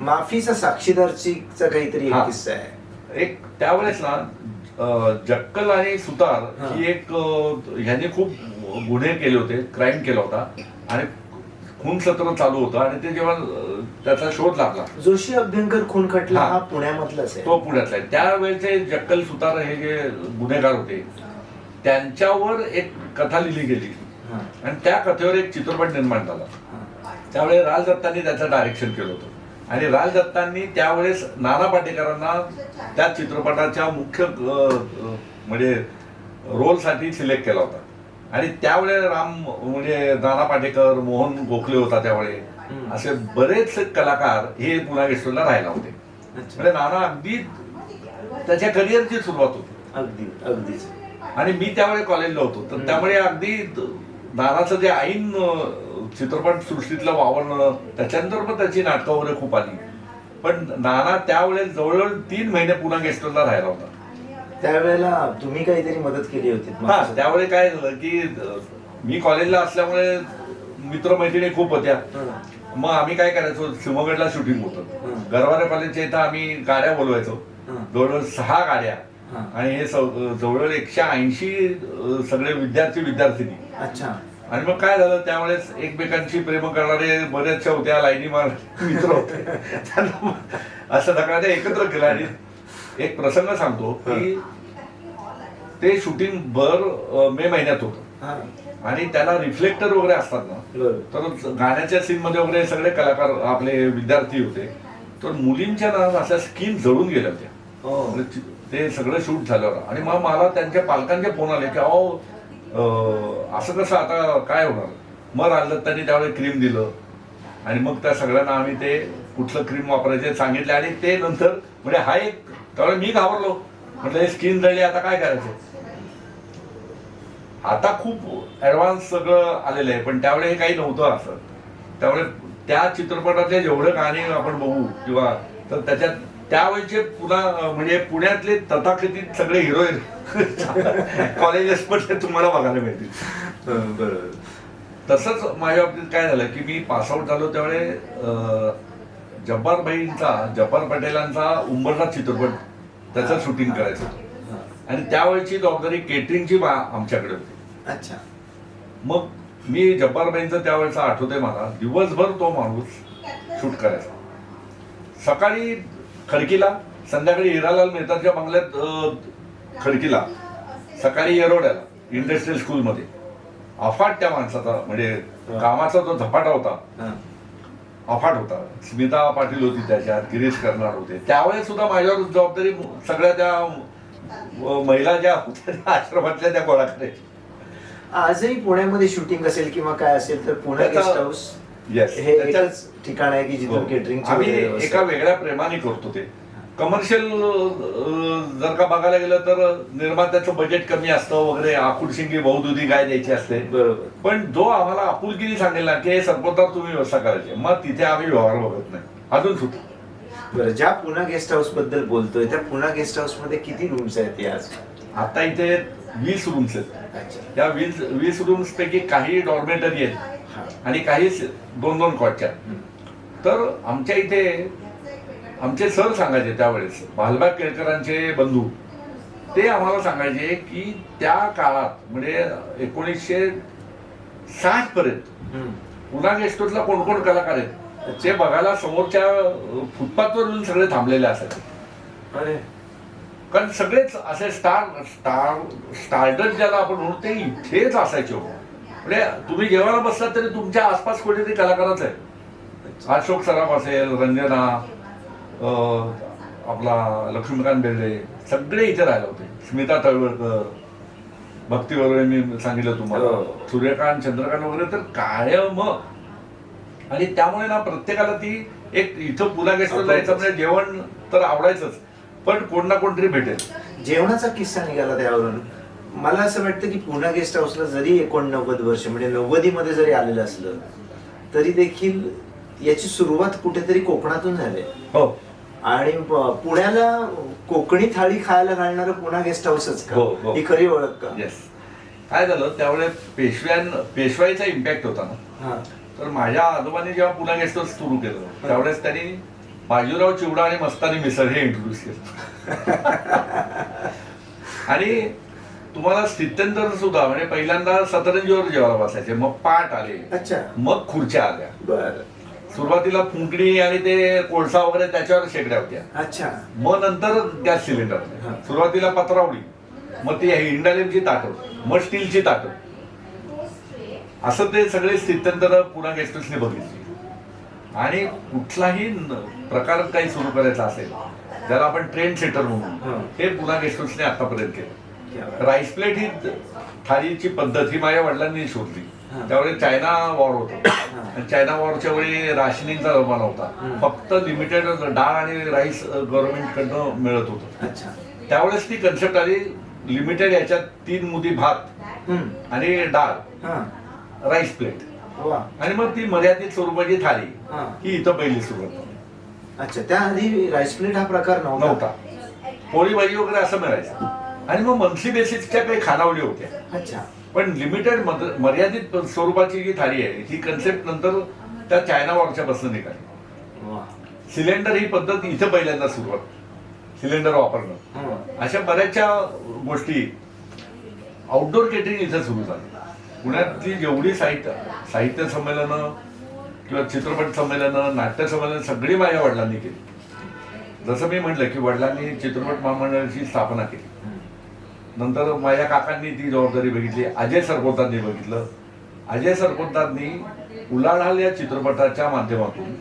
माफीचा साक्षीदारचीचा काहीतरी एक हा. किस्सा आहे. एक त्यावेळेस ना अं, जक्कल आणि सुतार हा. एक अं, ह्यांनी खूप गुन्हे केले होते क्राईम केला होता. आणि खून सत्र चालू होतं आणि ते जेव्हा अं, त्याचा शोध लागला. जोशी अभ्यंकर खून खटला हा. हा पुण्यामधलाच आहे. तो पुण्यातला आहे. त्यावेळेचे जक्कल सुतार हे जे गुन्हेगार होते त्यांच्यावर एक कथा लिहिली गेली. हा, आणि त्या कथेवर एक चित्रपट निर्माण झाला. हा. त्यावेळेस राज दत्तांनी त्याचं डायरेक्शन केलं होतं. आणि राज दत्तांनी त्यावेळेस नाना पाटेकरांना त्या चित्रपटाच्या मुख्य म्हणजे रोलसाठी सिलेक्ट केला होता आणि त्यावेळेस राम म्हणजे नाना पाटेकर मोहन गोखले होता त्यावेळे. असे बरेच कलाकार हे पुन्हा गेस्टोला राहायला होते. म्हणजे नाना अगदी त्याच्या करिअरची सुरुवात होती अगदी अगदीच आणि मी त्यावेळी कॉलेजला होतो तर. त्यामुळे अगदी नानाचं जे ऐन अं, चित्रपट सृष्टीतलं वावरणं त्याच्यानंतर पण त्याची नाटकं वगैरे खूप आली पण नाना त्यावेळेस जवळजवळ तीन महिने पुन्हा गेस्टला राहिला होता त्यावेळेला तुम्ही काहीतरी मदत केली होती हा त्यावेळी काय झालं की मी कॉलेजला असल्यामुळे मित्रमैत्रिणी खूप होत्या. मग आम्ही काय करायचो सिंहगडला शूटिंग होतं. गरवारे कॉलेजच्या इथं आम्ही गाड्या बोलवायचो. जवळजवळ सहा गाड्या. आणि हे जवळजवळ एकशे ऐंशी सगळे विद्यार्थी विद्यार्थिनी अच्छा आणि मग काय झालं त्यावेळेस एकमेकांशी प्रेम करणारे बऱ्याचशा होत्या लाईनी मार मित्र होते. त्यांना असं सगळ्यांना एकत्र केलं. आणि एक प्रसंग सांगतो की ते शूटिंग भर मे महिन्यात होतं. आणि त्याला रिफ्लेक्टर वगैरे असतात ना तर गाण्याच्या सीन मध्ये वगैरे सगळे कलाकार आपले विद्यार्थी होते. तर मुलींच्या ना अशा स्किन जळून गेल्या होत्या हो. ते सगळं शूट झाल्यावर. आणि मग मला त्यांच्या पालकांचे फोन आले की अहो असं कसं आता काय होणार? मग त्यांनी त्यावेळेस क्रीम दिलं. आणि मग त्या सगळ्यांना आम्ही ते कुठलं क्रीम वापरायचे सांगितले आणि ते नंतर म्हणजे हा एक त्यावेळेस मी घाबरलो. म्हटलं हे स्किन जळली आता काय करायचं? आता खूप ऍडव्हान्स सगळं आलेलं आहे पण त्यावेळेस हे काही नव्हतं असं. त्यामुळे त्या चित्रपटातले जेवढं गाणी आपण बघू किंवा तर त्याच्यात त्यावेळेचे पुन्हा म्हणजे पुण्यातले तथाकथित सगळे हिरोईन कॉलेजेस ते तुम्हाला बघायला मिळतील. तसंच माझ्या बाबतीत काय झालं की मी पासआउट झालो त्यावेळे जब्बार भाईंचा जब्बार पटेलांचा उंबरला चित्रपट त्याचं शूटिंग करायचं होतं. आणि त्यावेळची जबाबदारी केटरिंगची बा आमच्याकडे होती. अच्छा. मग मी जब्बारबाईंचं त्यावेळेचा आठवतंय मला दिवसभर तो माणूस शूट करायचा. सकाळी खडकीला. संध्याकाळी हिरालाल मेहताच्या बंगल्यात खडकीला. सकाळी येरोड्याला इंडस्ट्रियल स्कूलमध्ये. अफाट त्या माणसाचा म्हणजे कामाचा जो झपाटा होता हा. अफाट होता. स्मिता पाटील होती त्याच्यात गिरीश करणार होते. त्यावेळेस सुद्धा माझ्यावर जबाबदारी सगळ्या त्या महिला ज्या होत्या त्या आश्रमातल्या त्या गोळा करायच्या आजही पुण्यामध्ये शूटिंग असेल किंवा काय असेल तर पुणे त्याचा- गेस्ट हाऊस. Yes. हे त्याच्यात- ठिकाण आहे की जिथून हो. केटरिंग आम्ही एका वेगळ्या प्रेमाने करतो ते. कमर्शियल जर का बघायला गेलं तर निर्मात्याचं बजेट कमी असतं वगैरे. आकुडशिंगी बहुदुधी गाय द्यायची असते. बरोबर. पण जो आम्हाला आपुलकीने सांगेल ना की हे सरपोतार तुम्ही व्यवस्था करायची. मग तिथे आम्ही व्यवहार बघत नाही. अजून सुद्धा बरं ज्या पुणा गेस्ट हाऊसबद्दल बोलतोय त्या पुणा गेस्ट हाऊसमध्ये किती रूम्स आहेत आज? आता इथे वीस रूम्स आहेत. अच्छा. त्या वीस वीस रूम्स पैकी काही डॉर्मेटरी आहेत. हा. आणि काही दोन दोन कॉटच्या. तर आमच्या इथे आमचे सर सांगायचे त्यावेळेस भालबाग केळकरांचे बंधू ते आम्हाला सांगायचे की त्या काळात म्हणजे एकोणीसशे साठ पर्यंत. पुन्हा गेस्टोतला कोण कोण कलाकार आहेत ते बघायला समोरच्या फुटपाथवर येऊन सगळे थांबलेले असायचे अरे कारण सगळेच असे स्टार स्टार स्टार्डर ज्याला आपण म्हणतो ते इथेच असायचे हो. म्हणजे तुम्ही जेवायला बसलात तरी तुमच्या आसपास कोणीतरी कलाकारच आहे. अशोक सराफ असेल रंजना आपला लक्ष्मीकांत बेर्डे सगळे इथे राहिले होते. स्मिता तळवळकर भक्ती वगैरे मी सांगितलं तुम्हाला. हो. सूर्यकांत चंद्रकांत वगैरे तर कायम. आणि त्यामुळे ना प्रत्येकाला ती एक इथं पुन्हा गेस्टला जायचं म्हणजे जेवण तर आवडायचंच. पण कोण ना कोणतरी भेटेल. जेवणाचा किस्सा निघाला त्यावरून. मला असं वाटतं की पुणा गेस्ट हाऊसला जरी एकोणनव्वद वर्ष म्हणजे नव्वदी मध्ये जरी आलेलं असलं तरी देखील याची सुरुवात कुठेतरी कोकणातून झाली. हो. आणि पुण्याला कोकणी थाळी खायला घालणारं पुणा गेस्ट हाऊसच का? हो, हो. ही खरी ओळख का? येस काय झालं त्यावेळेस पेशव्यां पेशवाईचा इम्पॅक्ट होता ना. हा. तर माझ्या आजोबांनी जेव्हा पुन्हा गेस्ट हाऊस सुरू केलं त्यावेळेस त्यांनी बाजीराव चिवडा आणि मस्तानी मिसळ हे इंट्रोड्यूस केलं. आणि तुम्हाला स्थित्यंतर सुद्धा म्हणजे पहिल्यांदा सतरंजीवर जेवायला बसायचे. मग पाट आले. अच्छा. मग खुर्च्या आल्या. बर. सुरुवातीला फुंकणी आणि ते कोळसा वगैरे त्याच्यावर शेगड्या होत्या. अच्छा. मग नंतर गॅस सिलेंडर. हा. सुरुवातीला पत्रावळी. मग ती इंडालियमची ताटं. मग स्टीलची ताटं. असं ते सगळे स्थित्यंतर पुन्हा गेस्टसने बघितली. आणि कुठलाही न- प्रकार काही सुरू करायचा असेल ज्याला आपण ट्रेंड सेटर. म्हणून हे. पुन्हा गेस्टसने आतापर्यंत केलं. राईस प्लेट ही थाळीची पद्धत ही माझ्या वडिलांनी शोधली. त्यावेळी चायना वॉर होता. आणि चायना वॉरच्या वेळी राशनिंगचा जमाना होता. फक्त लिमिटेड डाळ आणि राईस गव्हर्नमेंट कडनं मिळत होतं. अच्छा. त्यावेळेस ती कन्सेप्ट आली लिमिटेड याच्यात तीन मुदी भात. आणि डाळ. राईस प्लेट आणि मग ती मर्यादित स्वरूपाची थाळी हा. इथं पहिली सुरुवात. अच्छा त्याआधी राईस प्लेट हा प्रकार नव्हता. पोळी भाजी वगैरे असं मिळायचं. आणि मग मंथली बेसिसच्या काही खानावळी होत्या. अच्छा. पण लिमिटेड मर्यादित स्वरूपाची जी थाळी आहे ही कन्सेप्ट नंतर त्या चायना वॉरच्या पासून निघाली. सिलेंडर ही पद्धत इथं पहिल्यांदा सुरुवात. सिलेंडर वापरणं. अशा बऱ्याचशा गोष्टी आउटडोर केटरिंग इथं सुरू झाली. पुण्यातली जेवढी साहित्य साहित्य संमेलनं किंवा चित्रपट संमेलनं नाट्य संमेलन सगळी माझ्या वडिलांनी केली. जसं मी म्हटलं की वडिलांनी चित्रपट महामंडळाची स्थापना केली. नंतर माझ्या काकांनी ती जबाबदारी बघितली अजय सरपोतांनी बघितलं. अजय सरपोतांनी उलाढाल या चित्रपटाच्या माध्यमातून.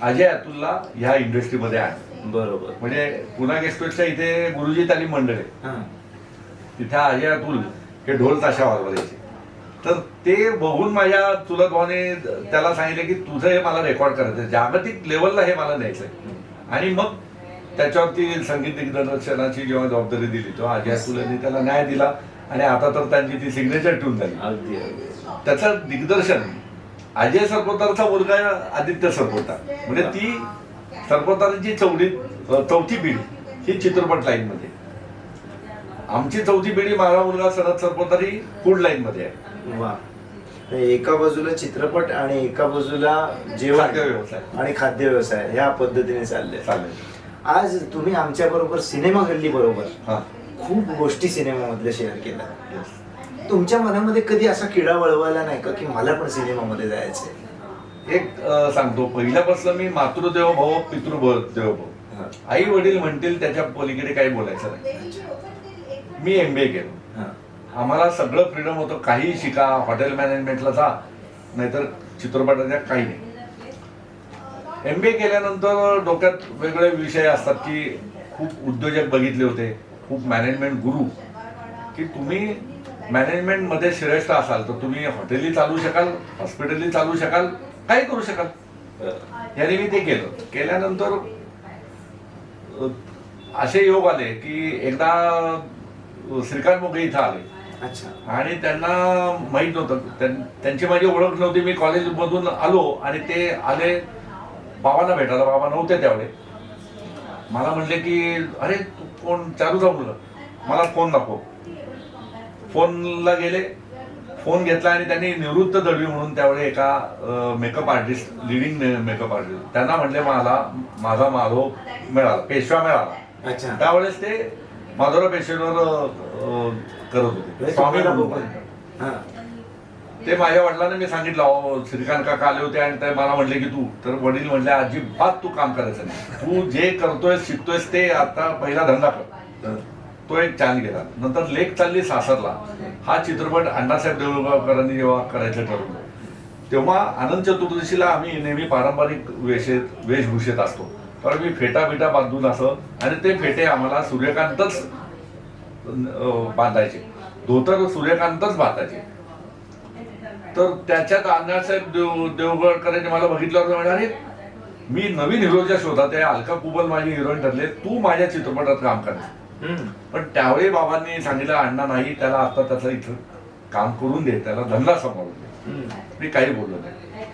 अजय अतुलला ह्या इंडस्ट्रीमध्ये आहे बरोबर. म्हणजे पुन्हा गेस्टच्या इथे गुरुजी तालीम मंडळ. आहे तिथे अजय अतुल हे ढोल ताशा वाजवायचे. तर ते बघून माझ्या चुलत भावाने त्याला सांगितलं की तुझं हे मला रेकॉर्ड करायचं जागतिक लेवलला हे मला न्यायचंय. आणि मग त्याच्यावरती संगीत दिग्दर्शनाची जेव्हा जबाबदारी दिली तेव्हा अजय यांनी त्याला न्याय दिला आणि आता तर त्यांची ती सिग्नेचर ट्यून झाली. त्याचं दिग्दर्शन अजय सरपोतारचा मुलगा आदित्य सरपोतार. म्हणजे ती सरपोतारांची चौथी चौथी पिढी ही चित्रपट लाईन मध्ये आमची चौथी पिढी माझा मुलगा शरद सरपोतार ही फूड लाईन मध्ये आहे एका बाजूला चित्रपट आणि एका बाजूला जेवण व्यवसाय. आणि खाद्य व्यवसाय ह्या पद्धतीने चालले चालेल. आज तुम्ही आमच्या बरोबर सिनेमा गल्ली बरोबर हा. खूप गोष्टी सिनेमामधल्या शेअर केल्या. तुमच्या मनामध्ये कधी असा किडा वळवायला नाही का की मला पण सिनेमामध्ये जायचंय? एक सांगतो. पहिल्यापासून मी मातृदेव भाऊ पितृदेव देव हा. भाऊ आई वडील म्हणतील त्याच्या पलीकडे काही बोलायचं नाही. मी एम बी ए केलं. हा. आम्हाला सगळं फ्रीडम होतं. काही शिका हॉटेल मॅनेजमेंटला जा. नाहीतर चित्रपटाच्या काही नाही. एम बी ए केल्यानंतर डोक्यात वेगळे विषय असतात की खूप उद्योजक बघितले होते खूप मॅनेजमेंट गुरु की तुम्ही मॅनेजमेंटमध्ये श्रेष्ठ असाल तर तुम्ही हॉटेलही चालू शकाल हॉस्पिटलही चालू शकाल काही करू शकाल. याने मी ते केलं. केल्यानंतर असे योग आले की एकदा श्रीकांत मोगे इथं आले. अच्छा. आणि त्यांना माहीत नव्हतं. त्यां- त्यांची माझी ओळख नव्हती. मी कॉलेजमधून आलो आणि ते आले. बाबांना भेटायला बाबा नव्हते त्यावेळे. मला म्हणले की अरे तू कोण चारूचा मुलगा मला फोन दाखव फोनला गेले. फोन घेतला आणि त्यांनी निवृत्त दळवी म्हणून त्यावेळी एका makeup artist leading makeup artist त्यांना म्हणले मला माझा माधव मिळाला पेशवा मिळाला. त्यावेळेस ते माधवराव पेशवेवर करत होते. म्हणजे स्वामी तुम्हाला म्हणून. बघून. हा. ते माझ्या वडिलांना मी सांगितलं श्रीकांत काका आले होते आणि ते मला म्हणले की तू तर वडील म्हणले अजिबात तू काम करायचं नाही. तू जे करतोय शिकतोयस ते आता पहिला धंदा कर. तो एक चान्स गेला. नंतर लेख चालली सासरला. हा चित्रपट अण्णासाहेब देऊळगावकरांनी जेव्हा करायचं ठरवलं तेव्हा आनंद चतुर्दशीला आम्ही नेहमी पारंपरिक वेशेत वेशभूषेत असतो. कारण मी फेटा बिटा बांधून असं आणि ते फेटे आम्हाला सूर्यकांतच बांधायचे. धोतर सूर्यकांतच बांधायचे. तर त्याच्यात अण्णासाहेब देव देवगडकरांनी मला बघितल्यावर म्हणाले अरे मी नवीन हिरोच्या शोधात आहे अलका कुबल माझी हिरोईन ठरले तू माझ्या चित्रपटात काम कर. पण त्यावेळी बाबांनी सांगितलं अण्णा नाही त्याला आता त्याचं इथं काम करून दे त्याला धंदा सांभाळून दे. मी काही बोललो नाही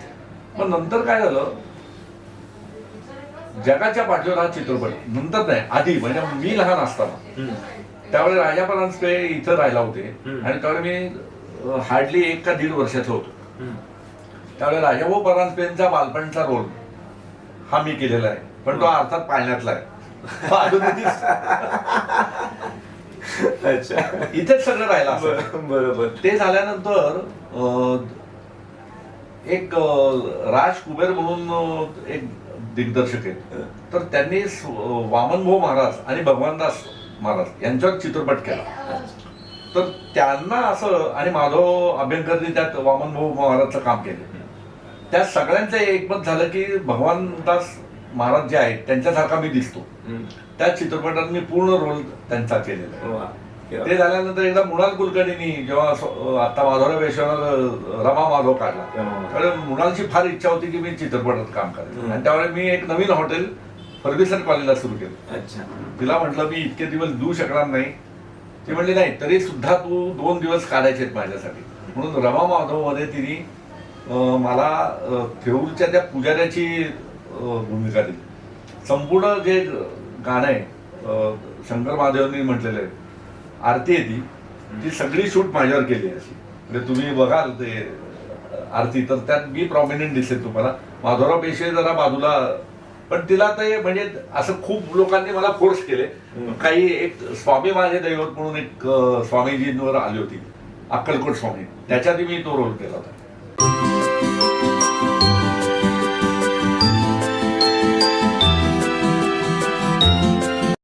पण नंतर काय झालं जगाच्या पाठीवर हा चित्रपट नंतर नाही आधी म्हणजे मी लहान असताना. त्यावेळी राजा परांजपे इथं राहिला होते. आणि त्यावेळी मी हार्डली एक का दीड वर्षाचा होतो. हम्म. त्यावेळी राजाभाऊ परांजपेंचा बालपणचा रोल हा मी केलेला आहे. पण तो अर्थात पाळण्यातला आहे. अच्छा. इथेच सगळं राहिलं बरोबर. ते झाल्यानंतर एक राज कुबेर म्हणून एक दिग्दर्शक आहेत. तर त्यांनी स- वामन भाऊ महाराज आणि भगवानदास महाराज यांच्यावर चित्रपट केला. तर त्यांना असं आणि माधव अभ्यंकरनी त्यात वामन भाऊ महाराजचं काम केलं. त्या सगळ्यांचं एकमत झालं की भगवानदास महाराज जे आहेत त्यांच्यासारखा मी दिसतो. त्या चित्रपटात मी पूर्ण रोल त्यांचा केलेला ते झाल्यानंतर एकदा मृणाल कुलकर्णींनी जेव्हा आता माधवराव वेशवर रमा माधव काढला. तर मृणालची फार इच्छा होती की मी चित्रपटात काम करेन. हम्म. आणि त्यावेळी मी एक नवीन हॉटेल फर्ग्युसन कॉलेजला सुरू केलं. अच्छा. तिला म्हटलं मी इतके दिवस देऊ शकणार नाही ती म्हणली नाही तरी सुद्धा तू दोन दिवस काढायचे आहेत माझ्यासाठी. म्हणून रमा माधवमध्ये तिने मला थेऊरच्या त्या पुजाऱ्याची भूमिका दिली. संपूर्ण जे गाणं आहे शंकर महादेवांनी म्हटलेलं आहे आरती आहे ती ती सगळी शूट माझ्यावर केली अशी. म्हणजे तुम्ही बघाल ते आरती तर त्यात मी प्रॉमिनंट दिसेल तुम्हाला. माधवराव पेशवे जरा बाजूला पण तिला ते म्हणजे असं खूप लोकांनी मला फोर्स केले. काही एक स्वामी माझे दैवत म्हणून एक स्वामीजींवर आली होती. अक्कलकोट स्वामी. त्याच्यातही मी तो रोल केला होता.